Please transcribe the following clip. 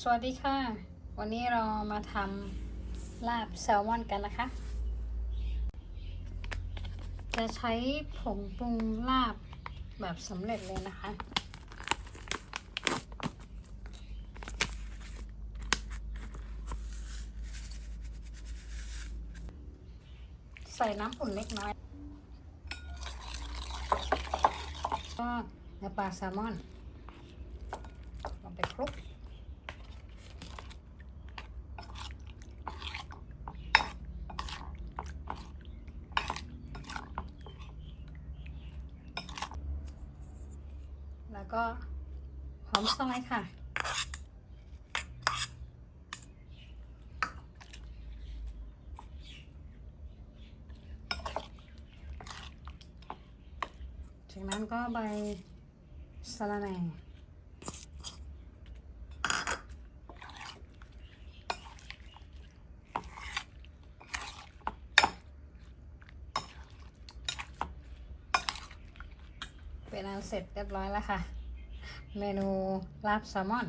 สวัสดีค่ะ วันนี้เรามาทำลาบแซลมอนกันนะคะ จะใช้ผงปรุงลาบแบบสำเร็จเลยนะคะ ใส่น้ำอุ่นเล็กน้อย ก็เนื้อปลาแซลมอนลงไปคลุก แล้วก็หอมซอยค่ะ จากนั้นก็ใบสะระแหน่ เป็นอันเสร็จเรียบร้อยแล้วค่ะ เมนูลาบแซลมอน